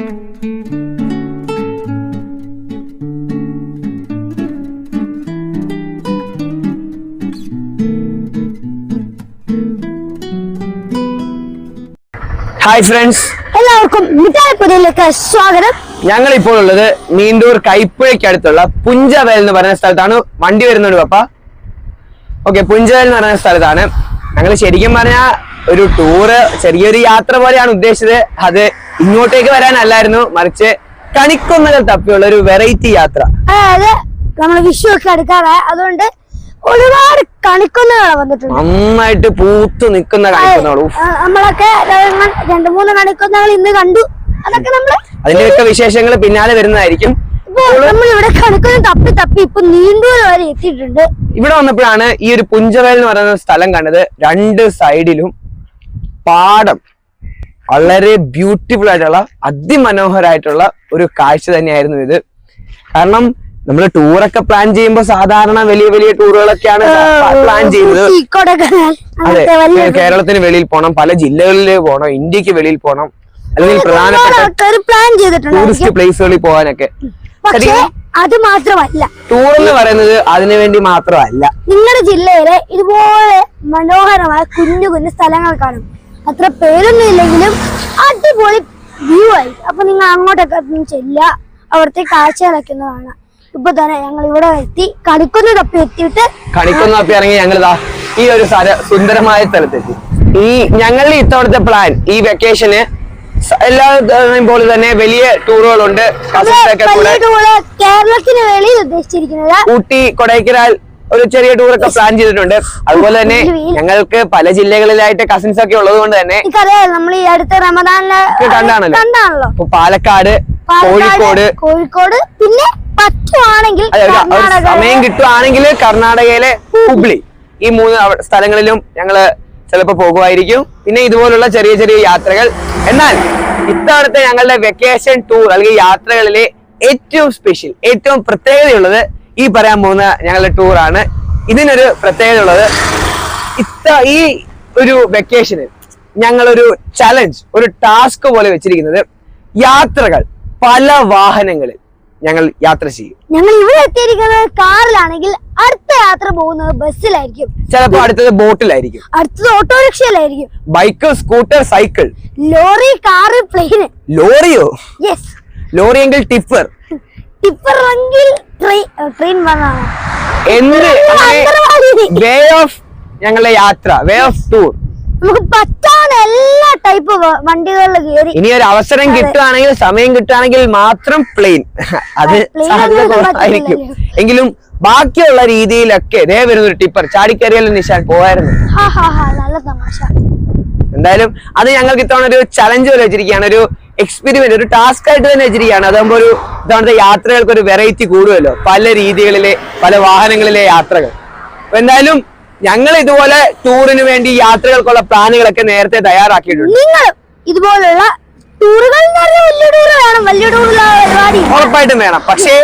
Hi friends. എല്ലാവർക്കും മിഠായിപ്പുരയിലേക്ക് സ്വാഗതം. ഞങ്ങൾ ഇപ്പോൾ ഉള്ളത് നീണ്ടൂർ കൈപ്പുഴയ്ക്ക് അടുത്തുള്ള പുഞ്ചവയൽ എന്ന് പറയുന്ന സ്ഥലത്താണ്. വണ്ടി വരുന്നുണ്ട് പപ്പ. ഓക്കെ പുഞ്ചവയൽ എന്ന് പറയുന്ന സ്ഥലത്താണ്. ഞങ്ങൾ ശരിക്കും പറഞ്ഞാൽ ഒരു ടൂറ് ചെറിയൊരു യാത്ര പോലെയാണ് ഉദ്ദേശിച്ചത്. അത് ഇങ്ങോട്ടേക്ക് വരാനല്ലായിരുന്നു. മറിച്ച് കണിക്കൊന്നകൾ തപ്പിയുള്ള ഒരു വെറൈറ്റി യാത്ര. അതായത് നമ്മൾ വിഷു ഒക്കെ എടുക്കാറായി അതുകൊണ്ട് ഒരുപാട് കണിക്കൊന്നകൾ വന്നിട്ടുണ്ട്. നന്നായിട്ട് പൂത്തു നിൽക്കുന്ന കണിക്കൊന്നകൾ. നമ്മളൊക്കെ രണ്ട് മൂന്ന് കണിക്കൊന്നകൾ ഇന്ന് കണ്ടു. അതൊക്കെ നമ്മൾ അതിന്റെയൊക്കെ വിശേഷങ്ങൾ പിന്നാലെ വരുന്നതായിരിക്കും. നമ്മളിവിടെ കണിക്കൊന്ന തപ്പി തപ്പി ഇപ്പൊ നീണ്ടൂർ വരെ എത്തിയിട്ടുണ്ട്. ഇവിടെ വന്നപ്പോഴാണ് ഈ ഒരു പുഞ്ചവയൽ എന്ന് പറയുന്ന സ്ഥലം കണ്ടത്. രണ്ട് സൈഡിലും പാടം വളരെ ബ്യൂട്ടിഫുൾ ആയിട്ടുള്ള അതിമനോഹരമായിട്ടുള്ള ഒരു കാഴ്ച തന്നെയായിരുന്നു ഇത്. കാരണം നമ്മൾ ടൂറൊക്കെ പ്ലാൻ ചെയ്യുമ്പോൾ സാധാരണ വലിയ വലിയ ടൂറുകളൊക്കെയാണ് പ്ലാൻ ചെയ്യുന്നത്. കേരളത്തിന് വെളിയിൽ പോകണം പല ജില്ലകളിൽ പോകണം ഇന്ത്യയ്ക്ക് വെളിയിൽ പോകണം അല്ലെങ്കിൽ പ്രധാനപ്പെട്ട ടൂറിസ്റ്റ് പ്ലേസുകളിൽ പോകാനൊക്കെ. അത് മാത്രമല്ല. ടൂർ എന്ന് പറയുന്നത് അതിനു വേണ്ടി മാത്രമല്ല. നിങ്ങളുടെ ജില്ലയിലെ ഇതുപോലെ മനോഹരമായ കുഞ്ഞു കുഞ്ഞു സ്ഥലങ്ങൾ കാണും. അത്ര പേരൊന്നും ഇല്ലെങ്കിലും അടിപൊളി വ്യൂ ആയി അപ്പൊ നിങ്ങൾ അങ്ങോട്ടൊക്കെ ചെല്ലുക. അവിടുത്തെ കാഴ്ചകളൊക്കെ ഒന്ന് കാണാം ഇപ്പൊ തന്നെ ഞങ്ങൾ ഇവിടെ എത്തി. കണിക്കുന്ന തപ്പി എത്തിയിട്ട് കണിക്കുന്ന തപ്പി ഇറങ്ങി ഞങ്ങൾ ഈ ഒരു സ്ഥല സുന്ദരമായ സ്ഥലത്തെത്തി. ഈ ഞങ്ങളുടെ ഇത്തവണത്തെ പ്ലാൻ ഈ വെക്കേഷന് എല്ലാ പോലെ തന്നെ വലിയ ടൂറുകളുണ്ട് കേരളത്തിന് വേണ്ടി ഉദ്ദേശിച്ചിരിക്കുന്നത്. ഊട്ടി കൊടൈക്കനാൽ ഒരു ചെറിയ ടൂറൊക്കെ പ്ലാൻ ചെയ്തിട്ടുണ്ട്. അതുപോലെ തന്നെ ഞങ്ങൾക്ക് പല ജില്ലകളിലായിട്ട് കസിൻസ് ഒക്കെ ഉള്ളത് കൊണ്ട് തന്നെ നമ്മൾ ഈ അടുത്ത കണ്ടാണല്ലോ. പാലക്കാട് കോഴിക്കോട്. കോഴിക്കോട് പിന്നെ പറ്റുവാണെങ്കിൽ സമയം കിട്ടുവാണെങ്കിൽ കർണാടകയിലെ ഹുബ്ലി. ഈ മൂന്ന് സ്ഥലങ്ങളിലും ഞങ്ങൾ ചിലപ്പോ പോകുമായിരിക്കും. പിന്നെ ഇതുപോലുള്ള ചെറിയ ചെറിയ യാത്രകൾ. എന്നാൽ ഇത്തവണത്തെ ഞങ്ങളുടെ വെക്കേഷൻ ടൂർ അല്ലെങ്കിൽ യാത്രകളിലെ ഏറ്റവും സ്പെഷ്യൽ ഏറ്റവും പ്രത്യേകതയുള്ളത് ഈ പറയാൻ പോകുന്ന ഞങ്ങളുടെ ടൂറാണ് ഇതിനൊരു പ്രത്യേകത ഉള്ളത് ഇത്ത ഈ ഒരു വെക്കേഷന് ഞങ്ങളൊരു ചലഞ്ച് ഒരു ടാസ്ക് പോലെ വെച്ചിരിക്കുന്നത് യാത്രകൾ പല വാഹനങ്ങളിൽ ഞങ്ങൾ യാത്ര ചെയ്യും. ഞങ്ങൾ ഇവിടെ എത്തിയിരിക്കുന്നത് കാറിലാണെങ്കിൽ അടുത്ത യാത്ര പോകുന്നത് ബസ്സിലായിരിക്കും. ചിലപ്പോ അടുത്തത് ബോട്ടിലായിരിക്കും. അടുത്തത് ഓട്ടോറിക്ഷയിലായിരിക്കും. Bike scooter cycle. Lorry car plane ലോറിയോ? Yes ലോറിയെങ്കിൽ ടിപ്പർ. ട്രെയിൻ വന്നാണ് എന്ത്? വേ ഓഫ് ഞങ്ങളുടെ യാത്ര വേ ഓഫ് ടൂർ നമുക്ക് പറ്റാവുന്ന എല്ലാ ടൈപ്പ് വണ്ടികളിൽ കയറി ഇനി ഒരു അവസരം കിട്ടുകയാണെങ്കിൽ സമയം കിട്ടുകയാണെങ്കിൽ മാത്രം പ്ലെയിൻ അത് പറ്റില്ലല്ലോ. എങ്കിലും ബാക്കിയുള്ള രീതിയിലൊക്കെ ദേ വരുന്നൊരു ടിപ്പർ ചാടിക്കറിയാലും നിശാൻ പോവായിരുന്നു. എന്തായാലും അത് ഞങ്ങൾക്ക് ഇത്തവണ ഒരു ചലഞ്ച് പോലെ വെച്ചിരിക്കുകയാണ്. ഒരു എക്സ്പെരിമെന്റ് ഒരു ടാസ്ക് ആയിട്ട് തന്നെ വെച്ചിരിക്കുകയാണ് അതാകുമ്പോൾ ഒരു ഇതാണ് യാത്രകൾക്ക് ഒരു വെറൈറ്റി കൂടുമല്ലോ പല രീതികളിലെ പല വാഹനങ്ങളിലെ യാത്രകൾ. അപ്പൊ എന്തായാലും ഞങ്ങൾ ഇതുപോലെ ടൂറിന് വേണ്ടി യാത്രകൾക്കുള്ള പ്ലാനുകളൊക്കെ നേരത്തെ തയ്യാറാക്കിയിട്ടുണ്ട്. നിങ്ങൾ ഇതുപോലുള്ള ടൂറുകൾ വലിയ ടൂർ വേണം. വലിയ ടൂറുള്ള പരിപാടി. ഉറപ്പായിട്ടും വേണം. പക്ഷേ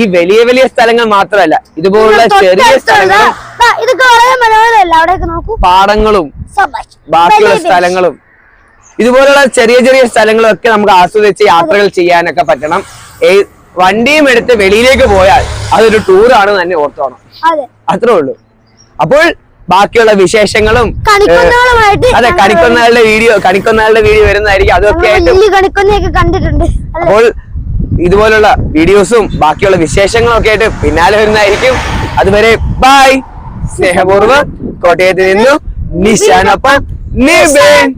ഈ വലിയ വലിയ സ്ഥലങ്ങൾ മാത്രമല്ല ഇതുപോലുള്ള ചെറിയ സ്ഥലങ്ങൾ സ്ഥലങ്ങളും ദാ, ഇതൊക്കെ വളരെ മനോഹരമല്ല. അവിടെയൊക്കെ നോക്കൂ. പാടങ്ങളും ബാക്കിയുള്ള സ്ഥലങ്ങളും ഇതുപോലുള്ള ചെറിയ ചെറിയ സ്ഥലങ്ങളൊക്കെ നമുക്ക് ആസ്വദിച്ച് യാത്രകൾ ചെയ്യാനൊക്കെ പറ്റണം. വണ്ടിയും എടുത്ത് വെളിയിലേക്ക് പോയാൽ അതൊരു ടൂറാണ് തന്നെ ഓർത്തോണം അതെ. അത്രേ ഉള്ളൂ. അപ്പോൾ ബാക്കിയുള്ള വിശേഷങ്ങളും അതെ കണിക്കൊന്നാളുടെ കണിക്കൊന്നകളുടെ വീഡിയോ കണിക്കൊന്നകളുടെ വീഡിയോ വരുന്നതായിരിക്കും. അതൊക്കെ ആയിട്ട് കണ്ടിട്ടുണ്ട്. അപ്പോൾ ഇതുപോലുള്ള വീഡിയോസും ബാക്കിയുള്ള വിശേഷങ്ങളും ഒക്കെ ആയിട്ട് പിന്നാലെ വരുന്നതായിരിക്കും. അതുവരെ ബൈ സ്നേഹപൂർവം കോട്ടയത്ത് നിന്നു നിശാനൊപ്പം നിബിൻ.